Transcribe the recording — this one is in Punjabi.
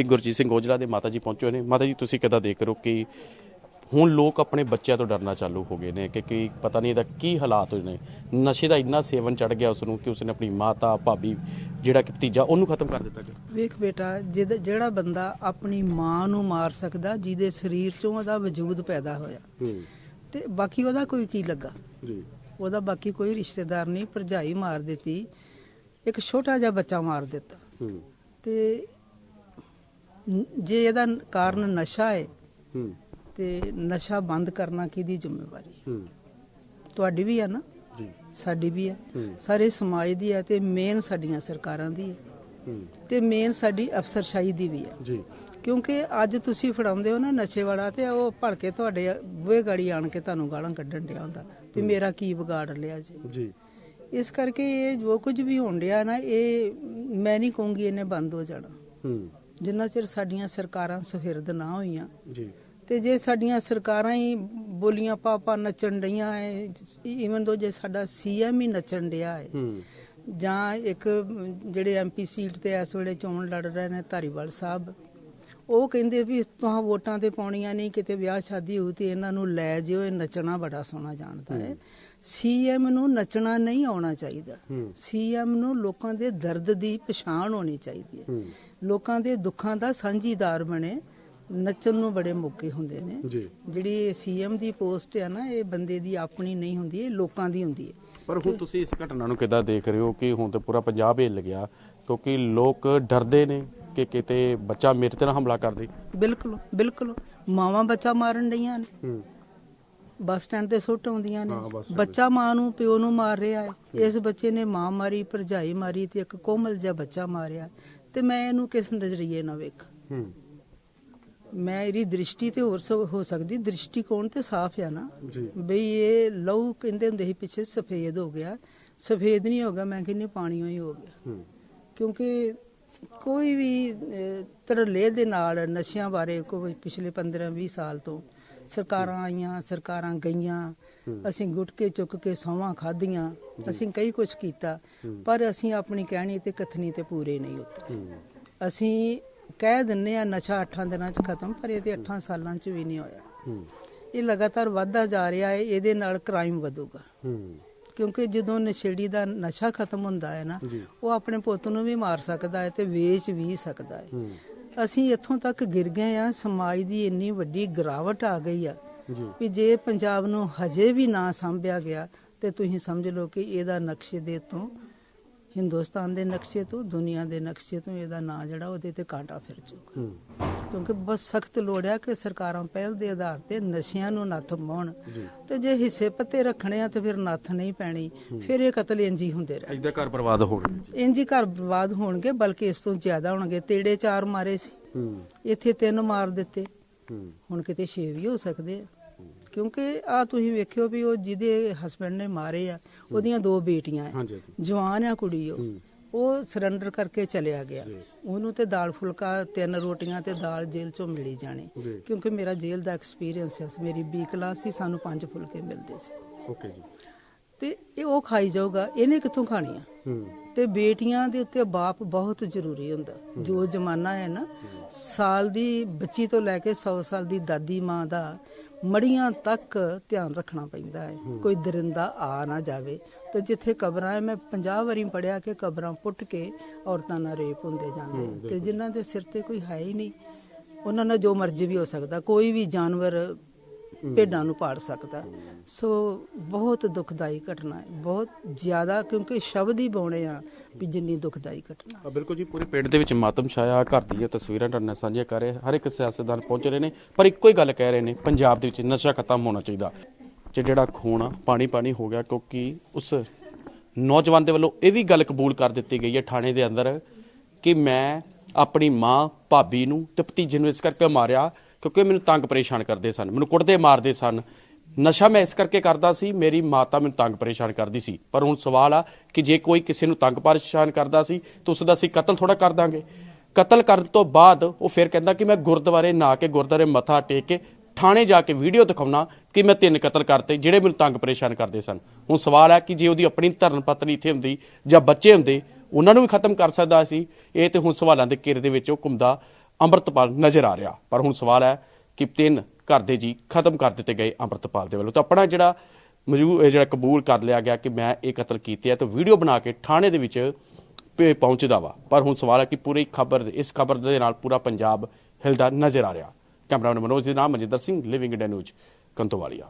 ਐਮਪੀ ਗੁਰਜੀਤ ਸਿੰਘ ਔਜਲਾ ਦੇ ਮਾਤਾ ਜੀ ਪਹੁੰਚੇ ਹੋਏ ਨੇ। ਮਾਤਾ ਜੀ ਤੁਸੀਂ ਕਿੱਦਾਂ ਦੇਖ ਰਹੇ ਹੋ ਕਿ ਹੁਣ ਲੋਕ ਆਪਣੇ ਬੱਚਿਆਂ ਤੋਂ ਡਰਨਾ ਚਾਲੂ ਹੋ ਗਏ ਨੇ ਕਿ ਕੀ ਪਤਾ ਨਹੀਂ ਇਹਦਾ ਕੀ ਹਾਲਾਤ ਹੋਏ ਨੇ। ਨਸ਼ੇ ਦਾ ਇੰਨਾ ਸੇਵਨ ਚੜ ਗਿਆ ਉਸ ਨੂੰ ਕਿ ਉਸਨੇ ਆਪਣੀ ਮਾਤਾ ਭਾਬੀ ਜਿਹੜਾ ਕਿ ਭਤੀਜਾ ਉਹਨੂੰ ਖਤਮ ਕਰ ਦਿੱਤਾ ਗਿਆ। ਵੇਖ ਬੇਟਾ ਜਿਹੜਾ ਬੰਦਾ ਆਪਣੀ ਮਾਂ ਨੂੰ ਮਾਰ ਸਕਦਾ ਜਿਹਦੇ ਸਰੀਰ ਚੋਂ ਉਹਦਾ ਵਜੂਦ ਪੈਦਾ ਹੋਇਆ। ਤੇ ਬਾਕੀ ਉਹਦਾ ਕੋਈ ਕੀ ਲੱਗਾ? ਜੀ। ਉਹਦਾ ਬਾਕੀ ਕੋਈ ਰਿਸ਼ਤੇਦਾਰ ਨਹੀਂ ਭਰਜਾਈ ਮਾਰ ਦਿੱਤੀ ਇੱਕ ਛੋਟਾ ਜਿਹਾ ਬੱਚਾ ਮਾਰ ਦਿੱਤਾ। ਤੇ ਜੇ ਇਹਦਾ ਕਾਰਨ ਨਸ਼ਾ ਹੈ ਹੂੰ। ਤੇ ਨਸ਼ਾ ਬੰਦ ਕਰਨਾ ਕਿਹਦੀ ਜ਼ਿੰਮੇਵਾਰੀ ਹੈ ਹੂੰ। ਤੁਹਾਡੀ ਵੀ ਹੈ ਨਾ? ਜੀ। ਸਾਡੀ ਵੀ ਹੈ ਹੂੰ। ਸਾਰੇ ਸਮਾਜ ਦੀ ਹੈ ਤੇ ਮੇਨ ਸਾਡੀਆਂ ਸਰਕਾਰਾਂ ਦੀ ਹੈ। ਤੇ ਮੇਨ ਸਾਡੀ ਅਫਸਰਸ਼ਾਹੀ ਦੀ ਵੀ ਹੈ ਜੀ। ਕਿਉਂਕਿ ਅੱਜ ਤੁਸੀਂ ਫੜਾਉਂਦੇ ਹੋ ਨਾ ਨਸ਼ੇ ਵਾਲਾ ਤੇ ਉਹ ਭੜ ਕੇ ਤੁਹਾਡੇ ਬੂਹੇ ਗਾੜੀ ਆਣ ਕੇ ਤੁਹਾਨੂੰ ਗਾਲਾਂ ਕੱਢਣ ਡਿਆ ਹੁੰਦਾ ਵੀ ਮੇਰਾ ਕੀ ਵਿਗਾੜ ਲਿਆ ਜੀ। ਜੀ। ਇਸ ਕਰਕੇ ਇਹ ਜੋ ਕੁਝ ਵੀ ਹੋਣ ਡਿਆ ਨਾ ਇਹ ਮੈਂ ਨਹੀਂ ਕਹੂੰਗੀ ਇਹਨੇ ਬੰਦ ਹੋ ਜਾਣਾ। ਹੂੰ। ਜਿੰਨਾ ਚਿਰ ਸਾਡੀਆਂ ਸਰਕਾਰਾਂ ਸੁਹਿਰਦ ਨਾ ਹੋਈਆਂ ਜੀ। ਤੇ ਜੇ ਸਾਡੀਆਂ ਸਰਕਾਰਾਂ ਹੀ ਬੋਲੀਆਂ ਪਾਪਾ ਨੱਚਣ ਡਈਆਂ ਐ ਈਵਨ ਦੋ ਜੇ ਸਾਡਾ ਸੀਐਮ ਹੀ ਨੱਚਣ ਡਿਆ ਹੂੰ। ਜਾਂ ਇੱਕ ਜਿਹੜੇ ਐਮਪੀ ਸੀਟ ਤੇ ਇਸ ਵੇਲੇ ਚੋਣ ਲੜ ਰਹੇ ਨੇ ਧਾਰੀਵਾਲ ਸਾਹਿਬ ਉਹ ਕਹਿੰਦੇ ਵੀ ਤੁਹਾਂ ਵੋਟਾਂ ਤੇ ਪਾਉਣੀਆਂ ਨਹੀਂ ਕਿਤੇ ਵਿਆਹ ਸ਼ਾਦੀ ਹੋਊ ਤੇ ਇਹਨਾਂ ਨੂੰ ਲੈ ਜਿਓ ਇਹ ਨੱਚਣਾ ਬੜਾ ਸੋਹਣਾ ਜਾਣਦਾ ਹੈ। ਸੀਐਮ ਨੂੰ ਨੱਚਣਾ ਨਹੀਂ ਆਉਣਾ ਚਾਹੀਦਾ। ਸੀਐਮ ਨੂੰ ਲੋਕਾਂ ਦੇ ਦਰਦ ਦੀ ਪਛਾਣ ਹੋਣੀ ਚਾਹੀਦੀ ਹੈ। ਲੋਕਾਂ ਦੇ ਦੁੱਖਾਂ ਦਾ ਸਾਂਝੀਦਾਰ ਬਣੇ ਨੱਚਣ ਨੂੰ ਬੜੇ ਮੌਕੇ ਹੁੰਦੇ ਨੇ। ਜਿਹੜੀ ਸੀਐਮ ਦੀ ਪੋਸਟ ਹੈ ਨਾ ਇਹ ਬੰਦੇ ਦੀ ਆਪਣੀ ਨਹੀਂ ਹੁੰਦੀ ਇਹ ਲੋਕਾਂ ਦੀ ਹੁੰਦੀ ਹੈ। ਪਰ ਹੁਣ ਤੁਸੀਂ ਇਸ ਘਟਨਾ ਨੂੰ ਕਿੱਦਾਂ ਦੇਖ ਰਹੇ ਹੋ ਕਿ ਹੁਣ ਤੇ ਪੂਰਾ ਪੰਜਾਬ ਹਿੱਲ ਗਿਆ ਕਿਉਂਕਿ ਲੋਕ ਡਰਦੇ ਨੇ। ਕਿ ਕਿਤੇ ਬੱਚਾ ਮੇਰੇ ਤੇ ਨਾ ਹਮਲਾ ਕਰ ਦੇ। ਬਿਲਕੁਲ ਬਿਲਕੁਲ। ਮਾਵਾਂ ਬੱਚਾ ਮਾਰਨ ਡਈਆਂ ਨੇ। ਹੂੰ। ਬੱਸ ਸਟੈਂਡ ਤੇ ਸੁੱਟ ਆਉਂਦੀਆਂ ਨੇ। ਹਾਂ, ਬੱਸ ਸਟੈਂਡ ਬੱਚਾ ਮਾਂ ਨੂੰ ਪਿਓ ਨੂੰ ਮਾਰ ਰਿਹਾ ਹੈ। ਇਸ ਬੱਚੇ ਨੇ ਮਾਂ ਮਾਰੀ ਭਰਜਾਈ ਮਾਰੀ ਤੇ ਇੱਕ ਕੋਮਲ ਜਿਹਾ ਬੱਚਾ ਮਾਰਿਆ। ਤੇ ਮੈਂ ਇਹਨੂੰ ਕਿਸ ਨਜ਼ਰੀਏ ਨਾਲ ਵੇਖ? ਹੂੰ। ਮੈਂ ਇਹਦੀ ਦ੍ਰਿਸ਼ਟੀ ਤੇ ਹੋਰ ਸ- ਹੋ ਸਕਦੀ। ਦ੍ਰਿਸ਼ਟੀਕੋਣ ਤੇ ਸਾਫ਼ ਆ ਨਾ। ਜੀ। ਬਈ ਇਹ ਲਹੂ ਕਹਿੰਦੇ ਹੁੰਦੇ ਸੀ ਪਿੱਛੇ ਸਫੇਦ ਹੋ ਗਿਆ। ਸਫੇਦ ਨਹੀਂ ਹੋ ਗਿਆ ਮੈਂ ਕਹਿੰਦੀ ਪਾਣੀਓ ਹੀ ਹੋ ਗਿਆ। ਹੂੰ। ਕਿਉਂਕਿ ਕੋਈ ਵੀ ਧੜੱਲੇ ਦੇ ਨਾਲ ਨਸ਼ਿਆਂ ਬਾਰੇ ਕੋਈ ਪਿਛਲੇ 15-20 ਸਾਲ ਤੋਂ ਸਰਕਾਰਾਂ ਆਈਆਂ ਸਰਕਾਰਾਂ ਗਈਆਂ ਅਸੀਂ ਗੁਟਕੇ ਚੁੱਕ ਕੇ ਸੌਵਾਂ ਖਾਧੀਆਂ ਅਸੀਂ ਕਈ ਕੁਝ ਕੀਤਾ ਪਰ ਅਸੀਂ ਆਪਣੀ ਕਹਿਣੀ ਤੇ ਕਥਨੀ ਤੇ ਪੂਰੇ ਨਹੀਂ ਉਤਰੇ। ਅਸੀਂ ਕਹਿ ਦਿੰਨੇ ਆ ਨਸ਼ਾ 8 ਦਿਨਾਂ 'ਚ ਖਤਮ ਪਰ ਇਹ ਤੇ 8 ਸਾਲਾਂ 'ਚ ਵੀ ਨਹੀਂ ਹੋਇਆ। ਇਹ ਲਗਾਤਾਰ ਵੱਧਦਾ ਜਾ ਰਿਹਾ ਹੈ ਇਹਦੇ ਨਾਲ ਕ੍ਰਾਈਮ ਵਧੂਗਾ। ਕਿਉਂਕਿ ਜਦੋਂ ਨਸ਼ੇੜੀ ਦਾ ਨਸ਼ਾ ਖਤਮ ਹੁੰਦਾ ਹੈ ਨਾ ਉਹ ਆਪਣੇ ਪੁੱਤ ਨੂੰ ਵੀ ਮਾਰ ਸਕਦਾ ਹੈ ਤੇ ਵੇਚ ਵੀ ਸਕਦਾ ਹੈ। ਅਸੀਂ ਇੱਥੋਂ ਤੱਕ ਗਿਰ ਗਏ ਆ ਸਮਾਜ ਦੀ ਇੰਨੀ ਵੱਡੀ ਗਿਰਾਵਟ ਆ ਗਈ ਆ ਵੀ ਜੇ ਪੰਜਾਬ ਨੂੰ ਹਜੇ ਵੀ ਨਾ ਸੰਭਿਆ ਗਿਆ ਤੇ ਤੁਸੀਂ ਸਮਝ ਲਓ ਕਿ ਇਹਦਾ ਨਕਸ਼ੇ ਦੇ ਤੋਂ ਹਿੰਦੁਸਤਾਨ ਦੇ ਨਕਸ਼ੇ ਤੋਂ ਦੁਨੀਆ ਦੇ ਨਕਸ਼ੇ ਤੋਂ ਇਹਦਾ ਨਾਂ ਜਿਹੜਾ ਉਹਦੇ ਤੇ ਕਾਂਟਾ ਫਿਰ ਹੂੰ। ਕਿਉਂਕਿ ਬਸ ਸਖਤ ਲੋੜ ਹੈ ਕਿ ਸਰਕਾਰਾਂ ਪਹਿਲ ਦੇ ਆਧਾਰ ਤੇ ਨਸ਼ਿਆਂ ਨੂੰ ਨੱਥ ਪਾਉਣ। ਤੇ ਜੇ ਹਿੱਸੇ ਪੱਤੇ ਰੱਖਣੇ ਆ ਤੇ ਫਿਰ ਨੱਥ ਨਹੀਂ ਪੈਣੀ ਫਿਰ ਇਹ ਕਤਲ ਇੰਜ ਹੁੰਦੇ ਰਹਿ। ਇਦਾਂ ਘਰ ਬਰਬਾਦ ਹੋ ਗਏ ਇੰਜ ਘਰ ਬਰਬਾਦ ਹੋਣਗੇ ਬਲਕਿ ਇਸ ਤੋਂ ਜ਼ਿਆਦਾ ਹੋਣਗੇ। ਤੇੜੇ ਚਾਰ ਮਾਰੇ ਸੀ। ਇੱਥੇ ਤਿੰਨ ਮਾਰ ਦਿੱਤੇ। ਹੁਣ ਕਿਤੇ ਛੇ ਵੀ ਹੋ ਸਕਦੇ ਆ। ਕਿਉਂਕਿ ਆ ਤੁਸੀਂ ਵੇਖਿਓ ਵੀ ਉਹ ਜਿਹਦੇ ਹਸਬੰਡ ਨੇ ਮਾਰੇ ਆ ਉਹਦੀਆਂ ਦੋ ਬੇਟੀਆਂ ਆ ਹਾਂਜੀ ਜਵਾਨ ਆ ਕੁੜੀ ਉਹ। ਉਹ ਸਰੈਂਡਰ ਕਰਕੇ ਚਲਿਆ ਗਿਆ। ਉਹਨੂੰ ਤੇ ਦਾਲ ਫੁਲਕਾ ਤਿੰਨ ਰੋਟੀਆਂ ਤੇ ਦਾਲ ਜੇਲ੍ਹ ਚੋਂ ਮਿਲੀ ਜਾਣੀ। ਕਿਉਂਕਿ ਮੇਰਾ ਜੇਲ੍ਹ ਦਾ ਐਕਸਪੀਰੀਅੰਸ ਹੈ ਮੇਰੀ ਬੀ ਕਲਾਸ ਸੀ ਸਾਨੂੰ ਪੰਜ ਫੁਲਕੇ ਮਿਲਦੇ ਸੀ। ਓਕੇ ਜੀ। ਤੇ ਇਹ ਉਹ ਖਾਈ ਜਾਊਗਾ ਇਹਨੇ ਕਿੱਥੋਂ ਖਾਣੀਆਂ ਹੂੰ। ਤੇ ਬੇਟੀਆਂ ਦੇ ਉੱਤੇ ਬਾਪ ਬਹੁਤ ਜ਼ਰੂਰੀ ਹੁੰਦਾ। ਜੋ ਜ਼ਮਾਨਾ ਹੈ ਨਾ ਸਾਲ ਦੀ ਬੱਚੀ ਤੋਂ ਲੈ ਕੇ 100 ਸਾਲ ਦੀ ਦਾਦੀ ਮਾਂ ਦਾ ਮੜੀਆਂ ਤੱਕ ਧਿਆਨ ਰੱਖਣਾ ਪੈਂਦਾ ਹੈ। ਕੋਈ ਦਰਿੰਦਾ ਆ ਨਾ ਜਾਵੇ। ਤੇ ਜਿੱਥੇ ਕਬਰਾਂ ਹੈ ਮੈਂ 50 ਵਾਰੀ ਪੜਿਆ ਕਿ ਕਬਰਾਂ ਪੁੱਟ ਕੇ ਔਰਤਾਂ ਨਾਲ ਰੇਪ ਹੁੰਦੇ ਜਾਂਦੇ ਤੇ ਜਿਨ੍ਹਾਂ ਦੇ ਸਿਰ ਤੇ ਕੋਈ ਹੈ ਹੀ ਨਹੀਂ ਉਹਨਾਂ ਨਾਲ ਜੋ ਮਰਜ਼ੀ ਵੀ ਹੋ ਸਕਦਾ। ਕੋਈ ਵੀ ਜਾਨਵਰ ਭੇਡਾਂ ਨੂੰ ਪਾੜ ਸਕਦਾ। ਸੋ ਬਹੁਤ ਦੁਖਦਾਈ ਘਟਨਾ ਹੈ। ਬਹੁਤ ਜ਼ਿਆਦਾ ਕਿਉਂਕਿ ਸ਼ਬਦ ਹੀ ਬੋਣੇ ਆ। ਵੀ ਜਿੰਨੀ ਦੁਖਦਾਈ ਘਟਨਾ। ਆ ਬਿਲਕੁਲ ਜੀ, ਪੂਰੇ ਪਿੰਡ ਦੇ ਵਿੱਚ ਮਾਤਮ ਛਾਇਆ, ਘਰ ਦੀਆਂ ਤਸਵੀਰਾਂ ਤੁਹਾਡੇ ਨਾਲ ਸਾਂਝੀਆਂ ਕਰ ਰਹੇ, ਹਰ ਇੱਕ ਸਿਆਸਤਦਾਨ ਪਹੁੰਚ ਰਹੇ ਨੇ, ਪਰ ਇੱਕੋ ਹੀ ਗੱਲ ਕਹਿ ਰਹੇ ਨੇ, ਪੰਜਾਬ ਦੇ ਵਿੱਚ ਨਸ਼ਾ ਖਤਮ ਹੋਣਾ ਚਾਹੀਦਾ। ਤੇ ਜਿਹੜਾ ਖੂਨ ਆ, ਪਾਣੀ ਪਾਣੀ ਹੋ ਗਿਆ, ਕਿਉਂਕਿ ਉਸ ਨੌਜਵਾਨ ਦੇ ਵੱਲੋਂ ਇਹ ਵੀ ਗੱਲ ਕਬੂਲ ਕਰ ਦਿੱਤੀ ਗਈ ਹੈ ਥਾਣੇ ਦੇ ਅੰਦਰ ਕਿ ਮੈਂ ਆਪਣੀ ਮਾਂ, ਭਾਬੀ ਨੂੰ ਤੇ ਭਤੀਜੇ ਨੂੰ ਇਸ ਕਰਕੇ ਮਾਰਿਆ, ਕਿਉਂਕਿ ਮੈਨੂੰ ਤੰਗ ਪਰੇਸ਼ਾਨ ਕਰਦੇ ਸਨ, ਮੈਨੂੰ ਕੁੱਟਦੇ ਮਾਰਦੇ ਸਨ। ਨਸ਼ਾ ਮੈਂ ਇਸ ਕਰਕੇ ਕਰਦਾ ਸੀ, ਮੇਰੀ ਮਾਤਾ ਮੈਨੂੰ ਤੰਗ ਪਰੇਸ਼ਾਨ ਕਰਦੀ ਸੀ। ਪਰ ਹੁਣ ਸਵਾਲ ਆ ਕਿ ਜੇ ਕੋਈ ਕਿਸੇ ਨੂੰ ਤੰਗ ਪਰੇਸ਼ਾਨ ਕਰਦਾ ਸੀ, ਤਾਂ ਉਸ ਦਾ ਅਸੀਂ ਕਤਲ ਥੋੜਾ ਕਰ ਦਾਂਗੇ। ਕਤਲ ਕਰਨ ਤੋਂ ਬਾਅਦ ਉਹ ਫਿਰ ਕਹਿੰਦਾ ਕਿ ਮੈਂ ਗੁਰਦੁਆਰੇ ਨਾ ਕੇ ਗੁਰਦੁਆਰੇ ਮੱਥਾ ਟੇਕ ਕੇ ਥਾਣੇ ਜਾ ਕੇ ਵੀਡੀਓ ਦਿਖਾਉਣਾ ਕਿ ਮੈਂ ਤਿੰਨ ਕਤਲ ਕਰਤੇ ਜਿਹੜੇ ਮੈਨੂੰ ਤੰਗ ਪਰੇਸ਼ਾਨ ਕਰਦੇ ਸਨ। ਹੁਣ ਸਵਾਲ ਹੈ ਕਿ ਜੇ ਉਹਦੀ ਆਪਣੀ ਧਰਨ ਪਤਨੀ ਇੱਥੇ ਹੁੰਦੀ ਜਾਂ ਬੱਚੇ ਹੁੰਦੇ, ਉਹਨਾਂ ਨੂੰ ਵੀ ਖਤਮ ਕਰ ਸਕਦਾ ਸੀ? ਇਹ ਤੇ ਹੁਣ ਸਵਾਲਾਂ ਦੇ ਘੇਰੇ ਦੇ ਵਿੱਚ ਉਹ ਘੁੰਮਦਾ ਅੰਮ੍ਰਿਤਪਾਲ ਨਜ਼ਰ ਆ ਰਿਹਾ। ਪਰ ਹੁਣ ਸਵਾਲ ਹੈ ਕਿ ਤਿੰਨ ਘਰ ਦੇ ਜੀ, ਖਤਮ ਕਰ ਦਿੱਤੇ ਗਏ ਅੰਮ੍ਰਿਤਪਾਲ ਦੇ ਵੱਲੋਂ। ਤਾਂ ਆਪਣਾ ਜਿਹੜਾ ਮਜੂ, ਇਹ ਜਿਹੜਾ ਕਬੂਲ ਕਰ ਲਿਆ ਗਿਆ ਕਿ ਮੈਂ ਇਹ ਕਤਲ ਕੀਤੇ ਆ, ਤਾਂ ਵੀਡੀਓ ਬਣਾ ਕੇ ਥਾਣੇ ਦੇ ਵਿੱਚ ਪ- ਪਹੁੰਚਦਾ ਵਾ। ਪਰ ਹੁਣ ਸਵਾਲ ਹੈ ਕਿ ਪੂਰੀ ਖਬਰ, ਇਸ ਖਬਰ ਦੇ ਨਾਲ ਪੂਰਾ ਪੰਜਾਬ ਹਿਲਦਾ ਨਜ਼ਰ ਆ ਰਿਹਾ। ਕੈਮਰਾਮੈਨ ਮਨੋਜ ਦੇ ਨਾਮ Manjinder Singh living India news Kantowalia.